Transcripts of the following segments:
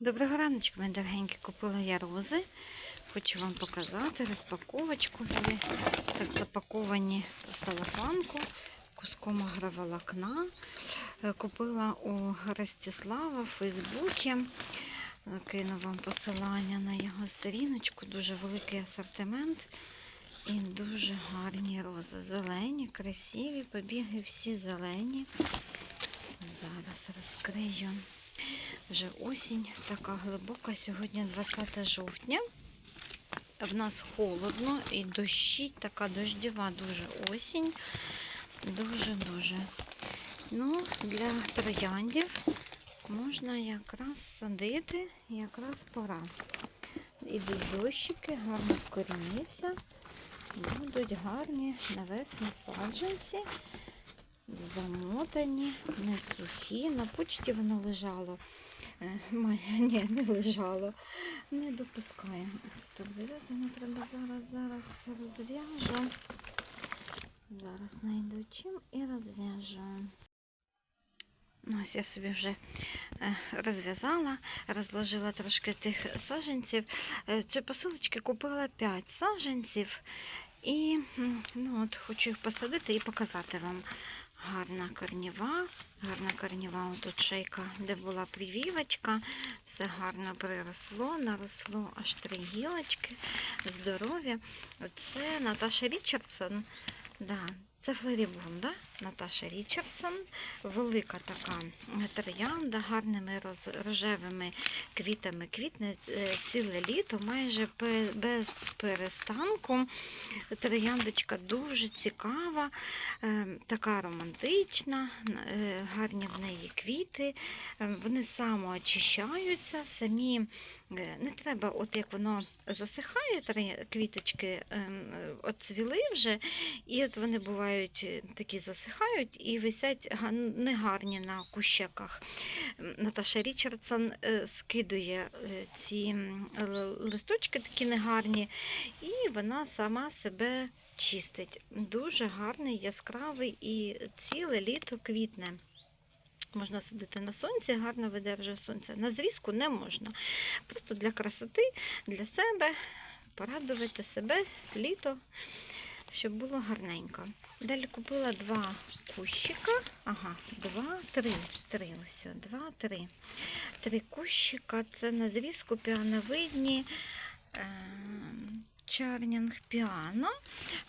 Доброго раночку, мої дорогенькі. Купила я рози. Хочу вам показати розпаковочку. Вони так запаковані в салафанку куском агроволокна. Е, Купила у Ростислава в Фейсбуці. Кину вам посилання на його сторіночку. Дуже великий асортимент і дуже гарні рози. Зелені, красиві, побіги всі зелені. Зараз розкрию. Вже осінь така глибока. Сьогодні 20 жовтня. В нас холодно і дощить, така дождєва дуже осінь. Дуже-дуже. Ну, для трояндів можна якраз садити, якраз пора. Ідуть дощики, гарно вкоріниться. Будуть гарні навесні саджанці, замотані, не сухі. На почті воно лежало. Е, май- Ні, не лежало. Не допускає. Так зав'язано треба зараз, зараз розв'яжу. Зараз знайду чим і розв'яжу. Ну, Ось я собі вже е, розв'язала, розложила трошки тих саджанців. Е, Цієї посилочки купила 5 саджанців. І ну, от, хочу їх посадити і показати вам. Гарна корніва, гарна корніва, тут шейка, де була привівочка, все гарно приросло, наросло аж три гілочки, здорові. Це Наташа Річардсон. Да, це флорібун, да? Наташа Річардсон. Велика така троянда, гарними роз, рожевими квітами квітне е, ціле літо, майже без перестанку. Трояндочка дуже цікава, е, така романтична, е, гарні в неї квіти. Вони самоочищаються, самі не треба, от як воно засихає, квіточки ем, оцвіли вже, і от вони бувають е, такі засихають і висять негарні на кущаках. Наташа Річардсон е, скидує е, ці листочки такі негарні, і вона сама себе чистить. Дуже гарний, яскравий і ціле літо квітне. Можна сидіти на сонці, гарно видержує сонце. На зрізку не можна. Просто для красоти, для себе, порадувати себе літо, щоб було гарненько. Далі купила два кущика. Ага, два, три. Три ось, два, три. Три кущика. Це на зрізку піановидні. Чарнінг піано.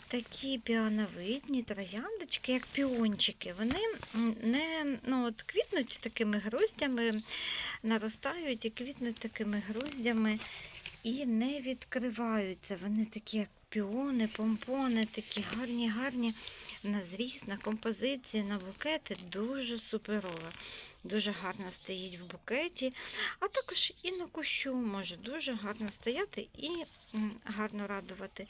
Такі піановидні трояндочки, як піончики. Вони не ну, от квітнуть такими гроздями, наростають і квітнуть такими гроздями і не відкриваються. Вони такі, як піони, помпони, такі гарні, гарні на зріст, на композиції, на букети. Дуже суперова. Дуже гарно стоїть в букеті, а також і на кущу може дуже гарно стояти і гарно радувати.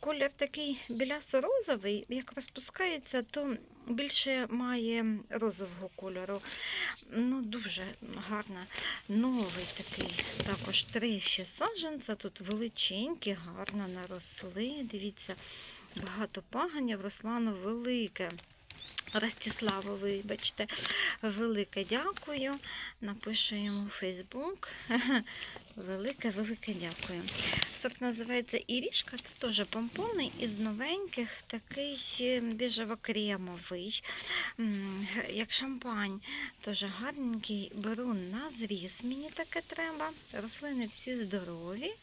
Колір такий білясо-розовий, як розпускається, то більше має розового кольору. Ну, дуже гарно. Новий такий, також три ще саджанця, тут величенькі, гарно наросли. Дивіться, багато паганів, Руслану велике. Ростиславу, вибачте, велике дякую. Напишу йому у Фейсбук. Велике, велике дякую. Сорт називається Ірішка, це теж помпони із новеньких, такий е, біжево-кремовий, як шампань. Теж гарненький. Беру на зріз, мені таке треба. Рослини всі здорові.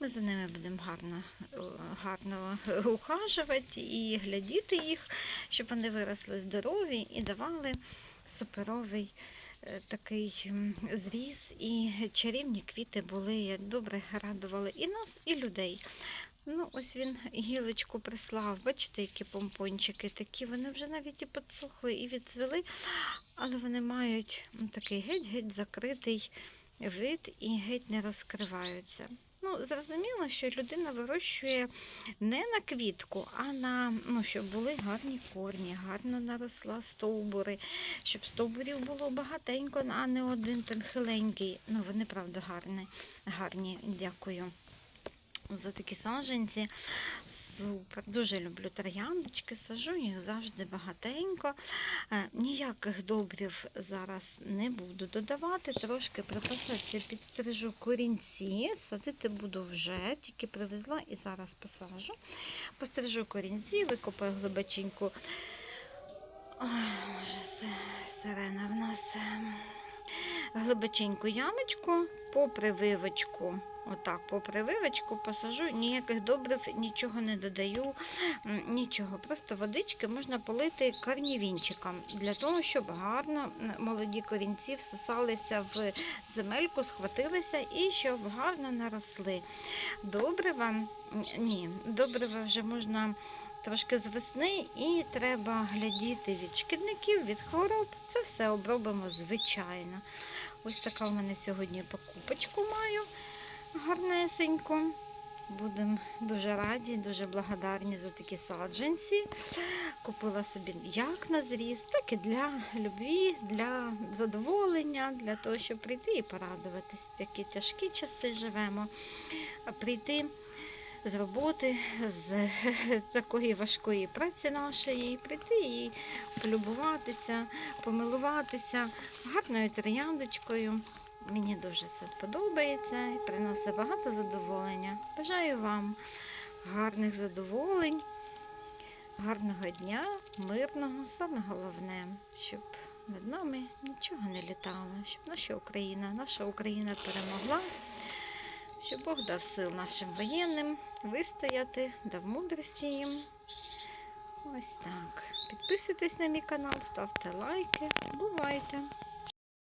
Ми за ними будемо гарно, е, гарно ухажувати і глядіти їх, щоб вони виросли здорові і давали суперовий такий звіз. І чарівні квіти були, добре радували і нас, і людей. Ну, ось він гілочку прислав. Бачите, які помпончики такі. Вони вже навіть і підсохли, і відцвіли, але вони мають такий геть-геть закритий вид і геть не розкриваються. Ну, зрозуміло, що людина вирощує не на квітку, а на ну, щоб були гарні корні, гарно наросла стовбури, щоб стовбурів було багатенько, а не один там хиленький. Ну, вони правда гарні, гарні, дякую. за такі саджанці. Супер. Дуже люблю трояндочки, сажу їх завжди багатенько. Е, Ніяких добрів зараз не буду додавати. Трошки при посадці підстрижу корінці. Садити буду вже, тільки привезла і зараз посажу. Пострижу корінці, викопаю глибоченьку. Ой, Боже, се- сирена в нас. Глибоченьку ямочку по прививочку. Отак, по прививочку посажу, ніяких добрив, нічого не додаю, нічого. Просто водички можна полити карнівінчиком для того, щоб гарно молоді корінці всосалися в земельку, схватилися і щоб гарно наросли. Добрива, ні, добрива вже можна трошки з весни і треба глядіти від шкідників, від хвороб. Це все обробимо звичайно. Ось така в мене сьогодні покупочку маю гарнесеньку. Будемо дуже раді, дуже благодарні за такі саджанці. Купила собі як на зріз, так і для любві, для задоволення, для того, щоб прийти і порадуватись. Такі тяжкі часи живемо. А прийти з роботи, з такої важкої праці нашої, прийти і полюбуватися, помилуватися гарною трояндочкою. Мені дуже це подобається і приносить багато задоволення. Бажаю вам гарних задоволень, гарного дня, мирного, саме головне, щоб над нами нічого не літало, щоб наша Україна, наша Україна перемогла, щоб Бог дав сил нашим воєнним вистояти, дав мудрості їм. Ось так. Підписуйтесь на мій канал, ставте лайки. Бувайте!